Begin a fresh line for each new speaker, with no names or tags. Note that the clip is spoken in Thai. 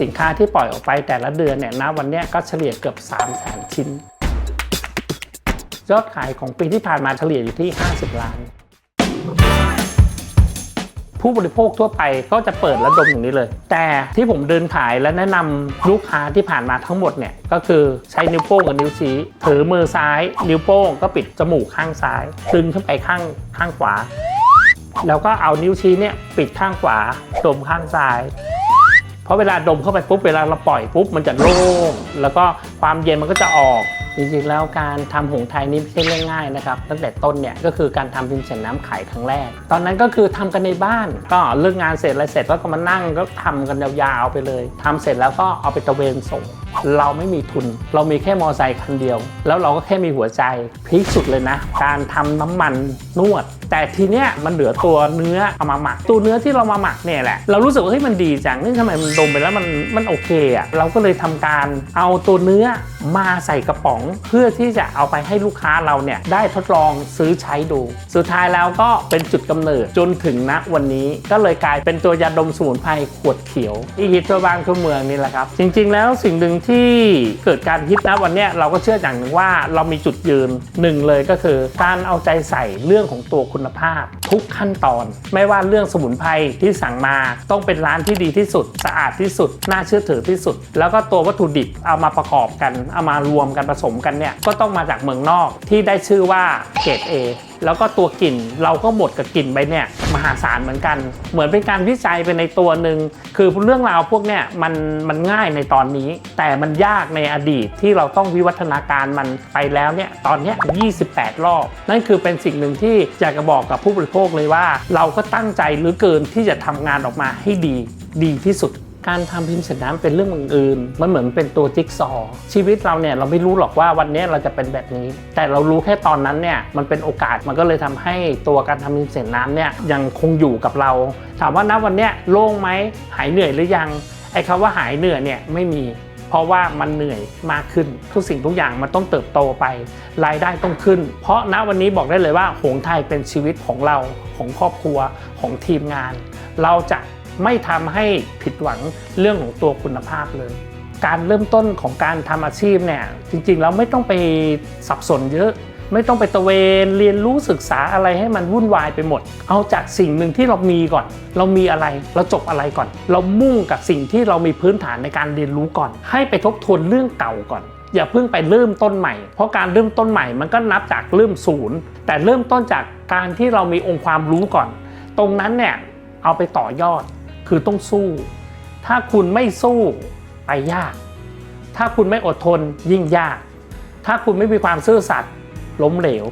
สินค้าที่ปล่อยออกไปแต่ละเดือนเนี่ยนะวันนี้ก็เฉลี่ยเกือบ 3 0 0 0 0 0 ชิ้น ยอดขายของปีที่ผ่านมาเฉลี่ยอยู่ที่ 50 ล้าน ผู้บริโภคทั่วไปก็จะเปิดและดมอย่างนี้เลย แต่ที่ผมเดินขายและแนะนำลูกค้าที่ผ่านมาทั้งหมดเนี่ยก็คือใช้นิ้วโป้งกับนิ้วชี้ถือมือซ้าย นิ้วโป้งก็ปิดจมูกข้างซ้ายดึงขึ้นไปข้างข้างขวา แล้วก็เอานิ้วชี้เนี่ยปิดข้างขวาดมข้างซ้าย เพราะเวลาดมเข้าไปปุ๊บเวลาเราปล่อยปุ๊บมันจะโล่งแล้วก็ความเย็นมันก็จะออกจริงๆแล้วการทำหงส์ไทยนี่ไม่ใช่เรื่องง่ายนะครับตั้งแต่ต้นเนี่ยก็คือการทำพิมพ์เสนน้ำขายครั้งแรก ตอนนั้นก็คือทำกันในบ้าน ก็เลิกงานเสร็จอะไรเสร็จแล้วก็มานั่งก็ทำกันยาวๆไปเลยทำเสร็จแล้วก็เอาไปตะเวนส่ง เราไม่มีทุน เรามีแค่มอไซค์คันเดียว แล้วเราก็แค่มีหัวใจพีคสุดเลยนะ การทำน้ำมันนวด แต่ทีเนี้ยมันเหลือตัวเนื้อเอามาหมัก ตัวเนื้อที่เรามาหมักเนี่ยแหละ เรารู้สึกว่าเฮ้ยมันดีจังนี่ทำไมมันดมไปแล้วมันมันโอเคอะเราก็เลยทำการเอาตัวเนื้อมาใส่กระป๋อง เพื่อที่จะเอาไปให้ลูกค้าเราเนี่ยได้ทดลองซื้อใช้ดู สุดท้ายแล้วก็เป็นจุดกำเนิดจนถึงณวันนี้ก็เลยกลายเป็นตัวยาดมสมุนไพรขวดเขียวที่ฮิตัวบานทั่วเมืองนี่แหละครับ จริง ๆ แล้วสิ่งหนึ่งที่เกิดการฮิตนะวันนี้เราก็เชื่ออย่างหนึ่งว่าเรามีจุดยืนหนึ่งเลยก็คือ การเอาใจใส่เรื่องของตัวคุณภาพ ทุกขั้นตอน ไม่ว่าเรื่องสมุนไพรที่สั่งมาต้องเป็นร้านที่ดีที่สุด สะอาดที่สุด น่าเชื่อถือที่สุด แล้วก็ตัววัตถุดิบเอามาประกอบกัน เอามารวมกันผสมกันเนี่ยก็ต้องมาจากเมืองนอกที่ได้ชื่อว่าเกรด A แล้วก็ตัวกลิ่นเราก็หมดกับกลิ่นไปเนี่ยมหาศาลเหมือนกัน เหมือนเป็นการวิจัยไปในตัวหนึ่งคือเรื่องราวพวกเนี่ยมันมันง่ายในตอนนี้ แต่มันยากในอดีตที่เราต้องวิวัฒนาการมันไปแล้วเนี่ยตอนเนี้ย28 รอบ นั่นคือเป็นสิ่งหนึ่งที่อยากจะบอกกับผู้บริโภคเลยว่า เราก็ตั้งใจหรือเกินที่จะทำงานออกมาให้ดีดีที่สุด การทำพิมพ์เสร็จน้ำเป็นเรื่องบังเอิญมันเหมือนเป็นตัวจิ๊กซอว์ชีวิตเราเนี่ยเราไม่รู้หรอกว่าวันนี้เราจะเป็นแบบนี้ แต่เรารู้แค่ตอนนั้นเนี่ยมันเป็นโอกาสมันก็เลยทำให้ตัวการทำพิมพ์เสร็จน้ำเนี่ยยังคงอยู่กับเรา ถามว่าณวันเนี้ยโล่งไหมหายเหนื่อยหรือยังไอ้คำว่าหายเหนื่อยเนี่ยไม่มีเพราะว่ามันเหนื่อยมากขึ้น ทุกสิ่งทุกอย่างมันต้องเติบโตไป รายได้ต้องขึ้น เพราะณวันนี้บอกได้เลยว่าหงไทยเป็นชีวิตของเราของครอบครัวของทีมงาน เราจะ ไม่ทำให้ผิดหวังเรื่องของตัวคุณภาพเลย การเริ่มต้นของการทำอาชีพเนี่ยจริงๆแล้วไม่ต้องไปสับสนเยอะ ไม่ต้องไปตะเวนเรียนรู้ศึกษาอะไรให้มันวุ่นวายไปหมด เอาจากสิ่งหนึ่งที่เรามีก่อน เรามีอะไรเราจบอะไรก่อน เรามุ่งกับสิ่งที่เรามีพื้นฐานในการเรียนรู้ก่อน ให้ไปทบทวนเรื่องเก่าก่อนอย่าเพิ่งไปเริ่มต้นใหม่ เพราะการเริ่มต้นใหม่มันก็นับจากเริ่มศูนย์ แต่เริ่มต้นจากการที่เรามีองค์ความรู้ก่อน ตรงนั้นเนี่ยเอาไปต่อยอด คือต้องสู้ ถ้าคุณไม่สู้ไปยาก ถ้าคุณไม่อดทนยิ่งยาก ถ้าคุณไม่มีความซื่อสัตย์ล้มเหลว